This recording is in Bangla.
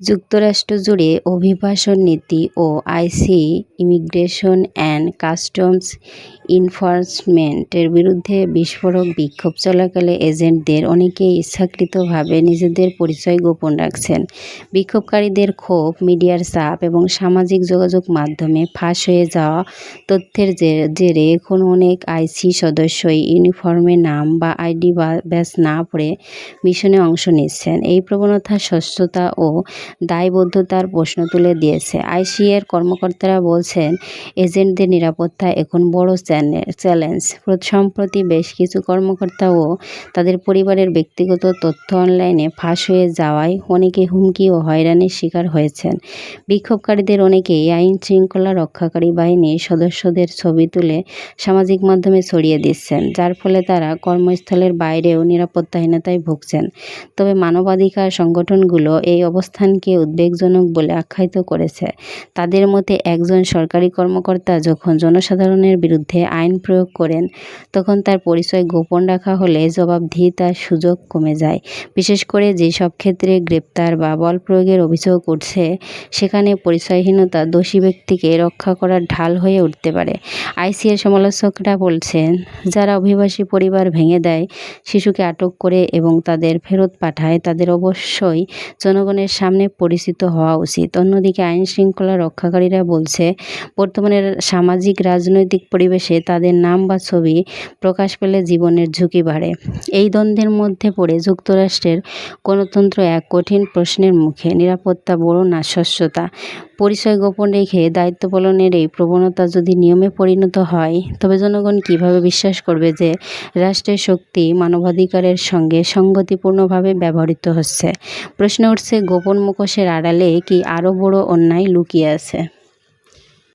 যুক্তরাষ্ট্র জুড়ে অভিবাসন নীতি ও আইসি ইমিগ্রেশন অ্যান্ড কাস্টমস এনফোর্সমেন্টের বিরুদ্ধে বিস্ফোরক বিক্ষোভ চলাকালে এজেন্টদের অনেকেই ইচ্ছাকৃতভাবে নিজেদের পরিচয় গোপন রাখছেন। বিক্ষোভকারীদের ক্ষোভ, মিডিয়ার চাপ এবং সামাজিক যোগাযোগ মাধ্যমে ফাঁস হয়ে যাওয়া তথ্যের জেরে এখন অনেক আইসি সদস্যই ইউনিফর্মে নাম বা আইডি বা ব্যাস না পড়ে মিশনে অংশ নিচ্ছেন। এই প্রবণতা, স্বচ্ছতা ও দায়বদ্ধতার প্রশ্ন তুলে দিয়েছে। আইসিএর কর্মকর্তারা বলছেন, এজেন্টদের নিরাপত্তা এখন বড় চ্যালেঞ্জ। সম্প্রতি বেশ কিছু কর্মকর্তা ও তাদের পরিবারের ব্যক্তিগত তথ্য অনলাইনে ফাঁস হয়ে যাওয়ায় অনেকে হুমকি ও হয়রানির শিকার হয়েছেন। বিক্ষোভকারীদের অনেকেই আইন শৃঙ্খলা রক্ষাকারী বাহিনীর সদস্যদের ছবি তুলে সামাজিক মাধ্যমে ছড়িয়ে দিচ্ছেন, যার ফলে তারা কর্মস্থলের বাইরেও নিরাপত্তাহীনতায় ভুগছেন। তবে মানবাধিকার সংগঠনগুলো এই অবস্থানকে উদ্বেগজনক বলে আখ্যায়িত করেছে। তাদের মতে, একজন সরকারি কর্মকর্তা যখন জনসাধারণের বিরুদ্ধে আইন প্রয়োগ করেন, তখন তার পরিচয় গোপন রাখা হলে জবাবদিহিতার সুযোগ কমে যায়। বিশেষ করে যেসব ক্ষেত্রে গ্রেপ্তার বা বল প্রয়োগের অভিযোগ উঠছে, সেখানে পরিচয়হীনতা দোষী ব্যক্তিকে রক্ষা করার ঢাল হয়ে উঠতে পারে। আইসিএর সমালোচকরা বলছেন, যারা অভিবাসী পরিবার ভেঙে দেয়, শিশুকে আটক করে এবং তাদের ফেরত পাঠায়, তাদের অবশ্যই জনগণের সামনে পরিচিত হওয়া উচিত। অন্যদিকে আইন শৃঙ্খলা রক্ষাকারীরা বলছে, বর্তমানে সামাজিক, রাজনৈতিক পরিবেশে তাদের নাম বা ছবি প্রকাশ পেলে জীবনের ঝুঁকি বাড়ে। এই দ্বন্দ্বের মধ্যে পড়ে যুক্তরাষ্ট্রের গণতন্ত্র এক কঠিন প্রশ্নের মুখে। নিরাপত্তা বড় না স্বচ্ছতা পরিচয় গোপন রেখে দায়িত্ব পালনের এই প্রবণতা যদি নিয়মে পরিণত হয়, তবে জনগণ কীভাবে বিশ্বাস করবে যে রাষ্ট্রের শক্তি মানবাধিকারের সঙ্গে সংগতিপূর্ণভাবে ব্যবহৃত হচ্ছে? প্রশ্ন উঠছে, গোপন মুখোশের আড়ালে কি আরও বড় অন্যায় লুকিয়ে আছে?